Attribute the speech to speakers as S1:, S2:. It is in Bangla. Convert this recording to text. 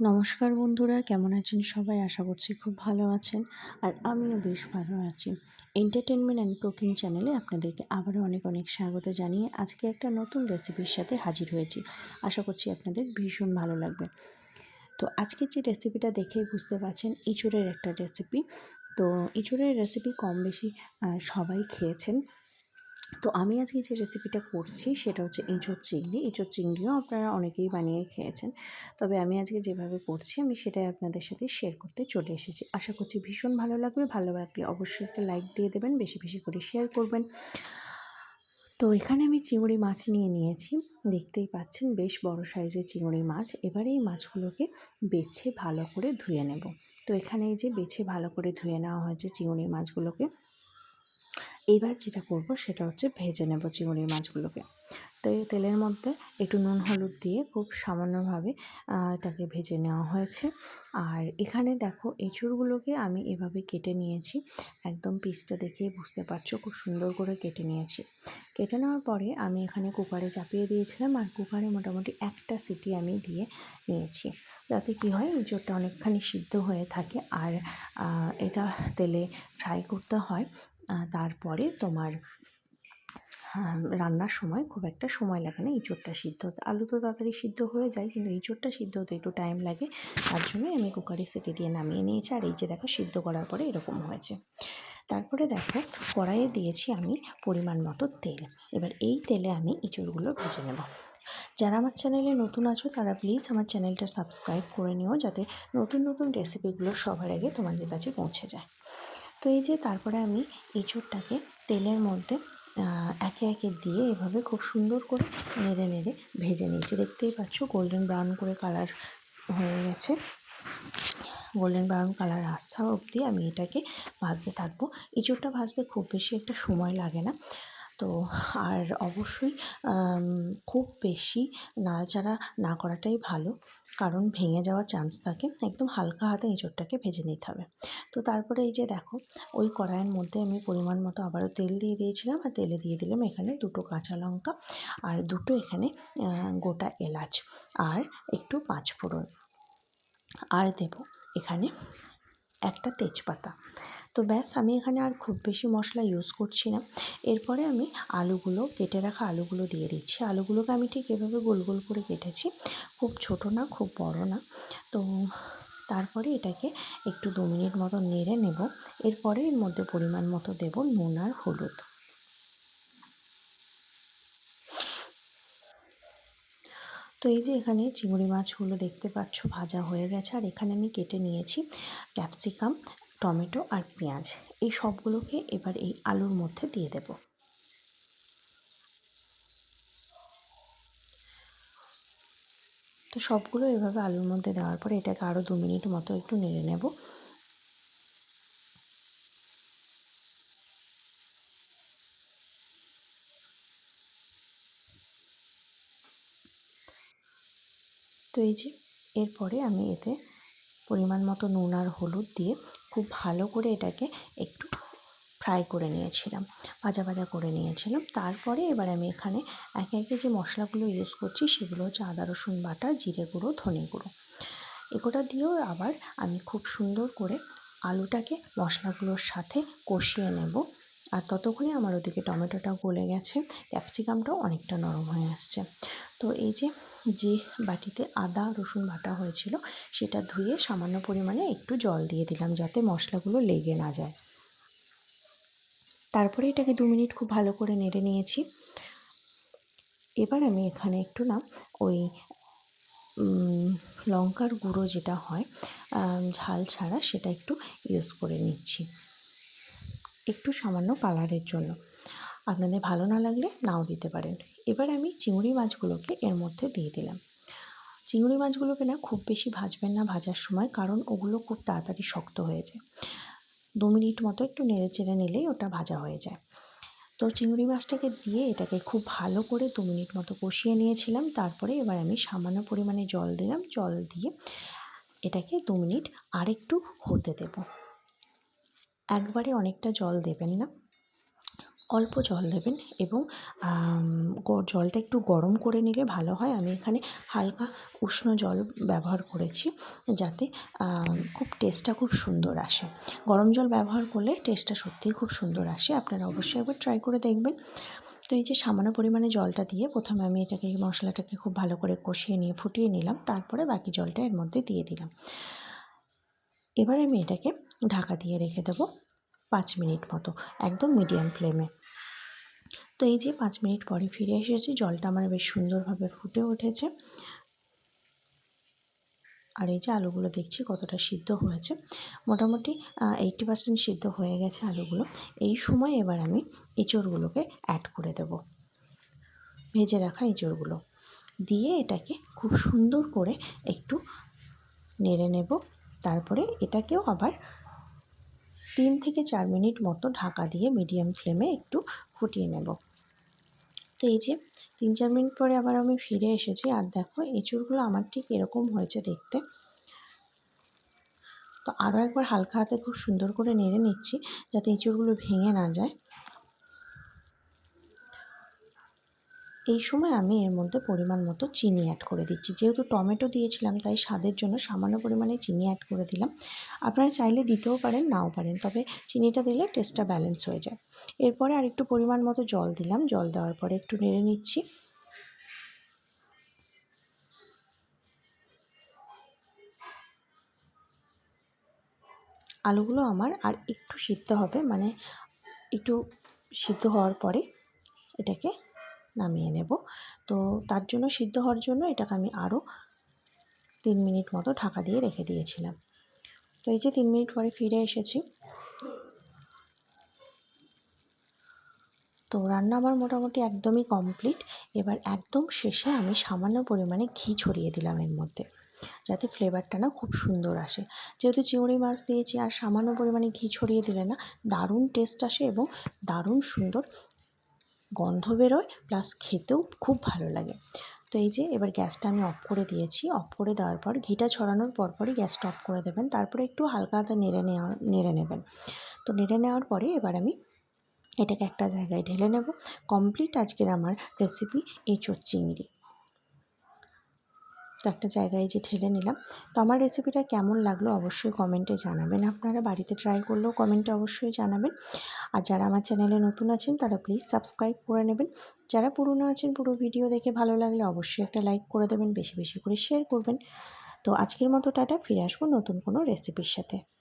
S1: নমস্কার বন্ধুরা, কেমন আছেন সবাই? আশা করছি খুব ভালো আছেন আর আমিও বেশ ভালো আছি। এন্টারটেনমেন্ট অ্যান্ড কুকিং চ্যানেলে আপনাদেরকে আবারও অনেক অনেক স্বাগত জানিয়ে আজকে একটা নতুন রেসিপির সাথে হাজির হয়েছি। আশা করছি আপনাদের ভীষণ ভালো লাগবে। তো আজকের যে রেসিপিটা দেখেই বুঝতে পারছেন ইঁচড়ের একটা রেসিপি তো ইঁচড়ের রেসিপি কম বেশি সবাই খেয়েছেন। তো আমি আজকে যে রেসিপিটা করছি সেটা হচ্ছে এঁচোড় চিংড়ি। এঁচোড় চিংড়িও আপনারা অনেকেই বানিয়ে খেয়েছেন। তবে আমি আজকে যেভাবে করছি, আমি সেটাই আপনাদের সাথে শেয়ার করতে চলে এসেছি। আশা করছি ভীষণ ভালো লাগবে। ভালো লাগলে অবশ্যই একটা লাইক দিয়ে দেবেন, বেশি বেশি করে শেয়ার করবেন। তো এখানে আমি চিংড়ি মাছ নিয়ে নিয়েছি। দেখতেই পাচ্ছেন বেশ বড় সাইজের চিংড়ি মাছ। এবারে এই মাছগুলোকে বেছে ভালো করে ধুয়ে নেব। তো এখানে এই যে বেছে ভালো করে ধুয়ে নেওয়া হয়েছে চিংড়ি মাছগুলোকে এবার যেটা করব সেটা হচ্ছে ভেজে নেব চিংড়ি মাছগুলোকে। তো এই তেলের মধ্যে একটু নুন, হলুদ দিয়ে খুব সামান্যভাবে এটাকে ভেজে নেওয়া হয়েছে। আর এখানে দেখো এঁচুড়গুলোকে আমি এভাবে কেটে নিয়েছি। একদম পিসটা দেখে বুঝতে পারছ খুব সুন্দর করে কেটে নিয়েছি। কেটে নেওয়ার পরে আমি এখানে কুকারে চাপিয়ে দিয়েছিলাম আর কুকারে মোটামুটি একটা সিটি আমি দিয়ে নিয়েছি। যাতে কী হয় এঁচোড়টা অনেকখানি সিদ্ধ হয়ে থাকে আর এটা তেলে ফ্রাই করতে হয়। তারপরে তোমার রান্নার সময় খুব একটা সময় লাগে না। ইঁচড়টা সিদ্ধ হতে, আলু তো তাড়াতাড়ি সিদ্ধ হয়ে যায়, কিন্তু ইঁচড়টা সিদ্ধ হতে একটু টাইম লাগে। তার জন্যই আমি কুকারে সেটে দিয়ে নামিয়ে নিয়েছি। আর এই যে দেখো, সিদ্ধ করার পরে এরকম হয়েছে। তারপরে দেখো, কড়াইয়ে দিয়েছি আমি পরিমাণ মতো তেল। এবার এই তেলে আমি ইঁচড়গুলো ভেজে নেব। যারা আমার চ্যানেলে নতুন আছো, তারা প্লিজ আমার চ্যানেলটা সাবস্ক্রাইব করে নিও, যাতে নতুন নতুন রেসিপিগুলো সবার আগে তোমাদের কাছে পৌঁছে যায়। তো এই যে তারপরে আমি এঁচোড়টাকে তেলের মধ্যে একে একে দিয়ে এভাবে খুব সুন্দর করে নেড়ে নেড়ে ভেজে নিয়েছি। দেখতেই পাচ্ছ গোল্ডেন ব্রাউন করে কালার হয়ে গেছে। গোল্ডেন ব্রাউন কালার আসা অবধি আমি এটাকে ভাজতে থাকব। এঁচোড়টা ভাজতে খুব বেশি একটা সময় লাগে না। তো আর অবশ্যই খুব বেশি নাড়াচাড়া না করাটাই ভালো। কারণ ভেঙে যাওয়ার চান্স থাকে, একদম হালকা হাতে এঁচোড়টাকে ভেজে নিতে হবে। তো তারপরে এই যে দেখো, ওই কড়াইয়ের মধ্যে আমি পরিমাণ মতো আবারও তেল দিয়ে দিয়েছিলাম আর তেলে দিয়ে দিলাম এখানে দুটো কাঁচা লঙ্কা আর দুটো এখানে গোটা এলাচ আর একটু পাঁচফোড়ন আর দেব এখানে একটা তেজপাতা। তো ব্যাস আমি এখানে আর খুব বেশি মশলা ইউজ করছি না। এরপরে আমি আলুগুলো, কেটে রাখা আলুগুলো দিয়ে দিচ্ছি। আলুগুলোকে আমি ঠিক এভাবে গোল গোল করে কেটেছি। খুব ছোট না, খুব বড় না। তো তারপরে এটাকে একটু দু মিনিট মতো নেড়ে নেব। এরপরে এর মধ্যে পরিমাণ মতো দেব নুন আর হলুদ। তো এই যে এখানে চিংড়ি মাছগুলো দেখতে পাচ্ছ ভাজা হয়ে গেছে, আর এখানে আমি কেটে নিয়েছি ক্যাপসিকাম, টমেটো আর পেঁয়াজ। এই সবগুলোকে এবার এই আলুর মধ্যে দিয়ে দেব। তো সবগুলো এভাবে আলুর মধ্যে দেওয়ার পরে এটাকে আরও দু মিনিট মতো একটু নেড়ে নেব। তো এই যে, এরপরে আমি এতে পরিমাণ মতো নুন আর হলুদ দিয়ে খুব ভালো করে এটাকে একটু ফ্রাই করে নিয়েছিলাম, ভাজা ভাজা করে নিয়েছিলাম। তারপরে এবার আমি এখানে একে একে যে মশলাগুলো ইউজ করছি সেগুলো হচ্ছে আদা, রসুন বাটা, জিরে গুঁড়ো, ধনে গুঁড়ো। এগুলো দিয়েও আবার আমি খুব সুন্দর করে আলুটাকে মশলাগুলোর সাথে কষিয়ে নেব। আর ততক্ষণে আমার ওদিকে টমেটোটাও গলে গেছে, ক্যাপসিকামটাও অনেকটা নরম হয়ে আসছে। তো এই যে যে বাটিতে আদা, রসুন বাটা হয়েছিল, সেটা ধুয়ে সামান্য পরিমাণে একটু জল দিয়ে দিলাম যাতে মশলাগুলো লেগে না যায়। তারপরে এটাকে দু মিনিট খুব ভালো করে নেড়ে নিয়েছি। এবার আমি এখানে একটু না ওই লঙ্কার গুঁড়ো যেটা হয় ঝাল ছাড়া সেটা একটু ইউজ করে নিচ্ছি। একটু সামান্য কালারের জন্য। আপনাদের ভালো না লাগলে নাও দিতে পারেন। এবার আমি চিংড়ি মাছগুলোকে এর মধ্যে দিয়ে দিলাম। চিংড়ি মাছগুলোকে না খুব বেশি ভাজবেন না ভাজার সময়, কারণ ওগুলো খুব তাড়াতাড়ি শক্ত হয়ে যায়। দু মিনিট মতো একটু নেড়ে চেড়ে নিলেই ওটা ভাজা হয়ে যায়। তো চিংড়ি মাছটাকে দিয়ে এটাকে খুব ভালো করে দু মিনিট মতো কষিয়ে নিয়েছিলাম। তারপরে এবার আমি সামান্য পরিমাণে জল দিলাম। জল দিয়ে এটাকে দু মিনিট আরেকটু হতে দেব। একবারে অনেকটা জল দেবেন না। অল্প জল দেবেন এবং জলটা একটু গরম করে নিলে ভালো হয়। আমি এখানে হালকা উষ্ণ জল ব্যবহার করেছি যাতে খুব টেস্টটা খুব সুন্দর আসে। গরম জল ব্যবহার করলে টেস্টটা সত্যিই খুব সুন্দর আসে। আপনারা অবশ্যই একবার ট্রাই করে দেখবেন। তো এই যে সামান্য পরিমাণে জলটা দিয়ে প্রথমে আমি এটাকে মশলাটাকে খুব ভালো করে কষিয়ে নিয়ে, ফুটিয়ে নিলাম। তারপরে বাকি জলটা এর মধ্যে দিয়ে দিলাম। এবার আমি এটাকে ঢাকা দিয়ে রেখে দেবো পাঁচ মিনিট মতো, একদম মিডিয়াম ফ্লেমে তো এই যে পাঁচ মিনিট পরে ফিরে এসেছি, জলটা আমার বেশ সুন্দরভাবে ফুটে উঠেছে। আর এই যে আলুগুলো দেখছি কতটা সিদ্ধ হয়েছে। মোটামুটি এইটটি পার্সেন্ট সিদ্ধ হয়ে গেছে আলুগুলো। এই সময় এবার আমি এঁচড়গুলোকে অ্যাড করে দেব। ভেজে রাখা এঁচড়গুলো। দিয়ে এটাকে খুব সুন্দর করে একটু নেড়ে নেব। তারপরে এটাকেও আবার তিন থেকে চার মিনিট মতো ঢাকা দিয়ে মিডিয়াম ফ্লেমে একটু ফুটিয়ে নেব। তো এই যে তিন চার মিনিট পরে আবার আমি ফিরে এসেছি, আর দেখো এঁচুড়গুলো আমার ঠিক এরকম হয়েছে দেখতে। তো আরও একবার হালকা হাতে খুব সুন্দর করে নেড়ে নিচ্ছি যাতে এঁচুড়গুলো ভেঙে না যায়। এই সময় আমি এর মধ্যে পরিমাণ মতো চিনি অ্যাড করে দিচ্ছি। যেহেতু টমেটো দিয়েছিলাম, তাই স্বাদের জন্য সামান্য পরিমাণে চিনি অ্যাড করে দিলাম। আপনারা চাইলে দিতেও পারেন, নাও পারেন, তবে চিনিটা দিলে টেস্টটা ব্যালেন্স হয়ে যায়। এরপরে আর একটু পরিমাণ মতো জল দিলাম। জল দেওয়ার পরে একটু নেড়ে নিচ্ছি। আলুগুলো আমার আর একটু সিদ্ধ হবে মানে একটু সিদ্ধ হওয়ার পরে এটাকে নামিয়ে নেব। তো তার জন্য সিদ্ধ হওয়ার জন্য এটাকে আমি আরও তিন মিনিট মতো ঢাকা দিয়ে রেখে দিয়েছিলাম। তো এই যে তিন মিনিট পরে ফিরে এসেছি। তো রান্না আমার মোটামুটি একদমই কমপ্লিট। এবার একদম শেষে আমি সামান্য পরিমাণে ঘি ছড়িয়ে দিলাম এর মধ্যে, যাতে ফ্লেভারটা না খুব সুন্দর আসে। যেহেতু চিংড়ি মাছ দিয়েছি আর সামান্য পরিমাণে ঘি ছড়িয়ে দিলে না দারুণ টেস্ট আসে এবং দারুণ সুন্দর গন্ধ বেরোয় প্লাস খেতেও খুব ভালো লাগে। তো এই যে, এবার গ্যাসটা আমি অফ করে দিয়েছি। অফ করে দেওয়ার পর, ঘিটা ছড়ানোর পরপরই গ্যাসটা অফ করে দেবেন। তারপরে একটু হালকা হাতে নেড়ে নেওয়া, নেড়ে নেবেন। তো নেড়ে নেওয়ার পরে এবার আমি এটাকে একটা জায়গায় ঢেলে নেব। কমপ্লিট আজকের আমার রেসিপি এঁচোড় চিংড়ি তো একটা জায়গায় যে ঠেলে নিলাম। তো আমার রেসিপিটা কেমন লাগল অবশ্যই কমেন্টে জানাবেন। আপনারা বাড়িতে ট্রাই করলেও কমেন্টে অবশ্যই জানাবেন। আর যারা আমার চ্যানেলে নতুন আছেন, তারা প্লিজ সাবস্ক্রাইব করে নেবেন। যারা পুরনো আছেন, পুরো ভিডিও দেখে ভালো লাগলে অবশ্যই একটা লাইক করে দেবেন, বেশি বেশি করে শেয়ার করবেন। তো আজকের মতো টাটা, ফিরে আসব নতুন কোনো রেসিপির সাথে।